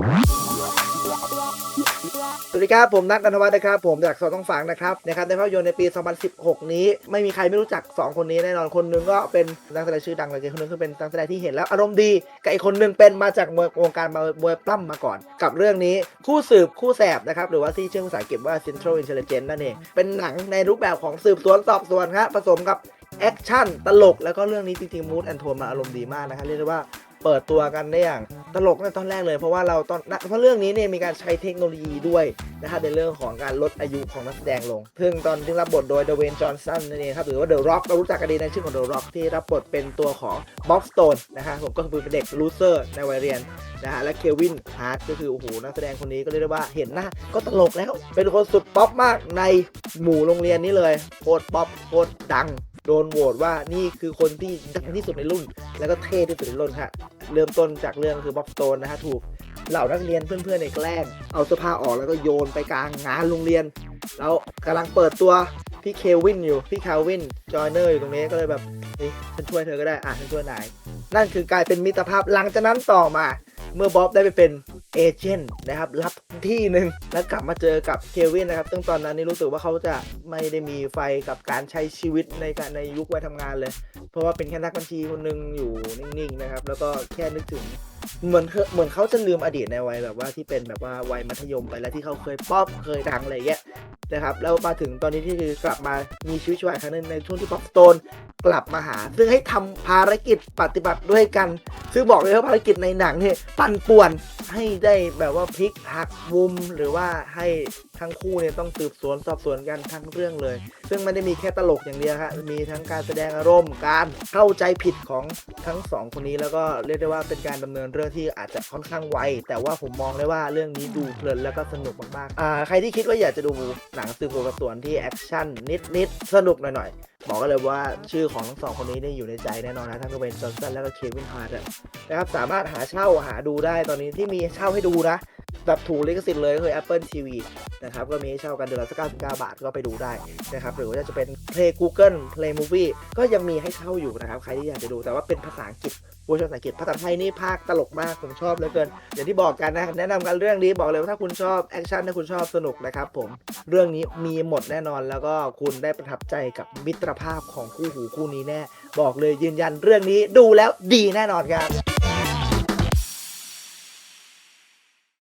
สวัสดีครับ ผมนัทนันทวัฒน์นะครับ ผมจากสอต้องฝังนะครับนะครับในภาพยนตร์ในปี 2016 นี้ ไม่มีใครไม่รู้จัก 2 คนนี้แน่นอนคนหนึงก็เป็นนักแสดงชื่อดังเลยคนหนึงก็เป็นนักแสดงที่เห็นแล้วอารมณ์ดีกับอีกคนหนึงเป็นมาจากวยวงการมวยปล้ำมาก่อน กับเรื่องนี้คู่สืบคู่แสบนะครับหรือว่าที่ชื่อภาษาอังกฤษว่า Central Intelligence นั่นเองเป็นหนังในรูปแบบของสืบสวนสอบสวนครับผสมกับแอคชั่นตลกแล้วก็เรื่องนี้จริงๆมูดแอนโทนมาอารมณ์ดีมากนะครับเรียกได้ว่า เปิดตัวกันได้อย่างตลกในตอนแรกเลย เพราะว่าเราตอนเพราะเรื่องนี้เนี่ยมีการใช้เทคโนโลยีด้วยนะครับในเรื่องของการลดอายุของนักแสดงลง ซึ่งตอนที่รับบทโดยเดเวนจอห์นสันนั่นเองครับหรือว่าเดอะร็อกเรารู้จักกันดีในชื่อของเดอะร็อกที่รับบทเป็นตัวของบ็อกสโตนนะฮะผมก็คือเป็นเด็กลูเซอร์ในวัยเรียนนะฮะและเควินฮาร์ดก็คือโอ้โหนักแสดงคนนี้ก็เรียกได้ว่าเห็นหน้าก็ตลกแล้ว เป็นคนสุดป๊อปมากในหมู่โรงเรียนนี้เลยโคตรป๊อปโคตรดัง ดนโหวตว่านี่คือคนที่ดังที่สุดในรุ่น แล้วก็เท่ที่สุดในรุ่นค่ะเริ่มต้นจากเรื่องคือบ็อกสโตนนะฮะถูกเหล่านักเรียนเพื่อนๆในแกล้ง เอาเสื้อผ้าออกแล้วก็โยนไปกลางงานโรงเรียน แล้วกำลังเปิดตัวพี่เควินอยู่พี่คาวินจอยเนอร์อยู่ตรงนี้ก็เลยแบบเฮ้ยฉันช่วยเธอก็ได้อะฉันช่วยนายนั่นคือกลายเป็นมิตรภาพหลังจากนั้นต่อมา เมื่อบ๊อบได้ไปเป็นเอเจนต์นะครับรับที่หนึ่งแล้วกลับมาเจอกับเควินนะครับซึ่งตอนนั้นนี่รู้สึกว่าเขาจะไม่ได้มีไฟกับการใช้ชีวิตในการในยุควัยทำงานเลย เพราะว่าเป็นแค่นักบัญชีคนหนึ่งอยู่นิ่งๆนะครับแล้วก็แค่นึกถึงเหมือนเหมือนเขาจะลืมอดีตในวัยแบบว่าที่เป็นแบบว่าวัยมัธยมไปแล้วที่เขาเคยป๊อปเคยดังอะไรเงี้ย นะครับแล้วมาถึงตอนนี้ที่คือกลับมามีชีวิตชีวาอีกครั้งหนึงในช่วงที่บ็อกสโตนกลับมาหา ซึ่งให้ทำภารกิจปฏิบัติด้วยกัน ซึ่งบอกเลยว่าภารกิจในหนังเนี่ยปั่นป่วนให้ได้แบบว่าพลิกหักมุมหรือว่าให้ ทั้งคู่เนี่ยต้องสืบสวนสอบสวนกันทั้งเรื่องเลย ซึ่งไม่ได้มีแค่ตลกอย่างเดียวฮะมีทั้งการแสดงอารมณ์การเข้าใจผิดของทั้งสองคนนี้แล้วก็เรียกได้ว่าเป็นการดำเนินเรื่องที่อาจจะค่อนข้างไวแต่ว่าผมมองได้ว่าเรื่องนี้ดูเพลินแล้วก็สนุกมากๆอ่าใครที่คิดว่าอยากจะดูหนังสืบสวนสอบสวนที่แอคชั่นนิดๆสนุกหน่อยๆบอกกันเลยว่าชื่อของทั้งสองคนนี้เนี่ยอยู่ในใจแน่นอนนะทั้งเวนจอห์นสันแล้วก็เควินฮาร์ดนะครับสามารถหาเช่าหาดูได้ตอนนี้ที่มีเช่าให้ดูนะ แบบถูกลิขสิทธิ์เลยก็คือ Apple TV นะครับก็มีให้เช่ากันเดือนละสัก99 บาทก็ไปดูได้นะครับหรือว่าจะเป็น Play Google Play Movie ก็ยังมีให้เช่าอยู่นะครับใครที่อยากจะดูแต่ว่าเป็นภาษาอังกฤษเวอร์ชันภาษาอังกฤษภาษาไทยนี่ภาคตลกมากผมชอบเหลือเกินอย่างที่บอกกันนะแนะนำกันเรื่องนี้บอกเลยว่าถ้าคุณชอบแอคชั่นถ้าคุณชอบสนุกนะครับผมเรื่องนี้มีหมดแน่นอนแล้วก็คุณได้ประทับใจกับมิตรภาพของคู่หูคู่นี้แน่ บอกเลยยืนยันเรื่องนี้ดูแล้วดีแน่นอนครับ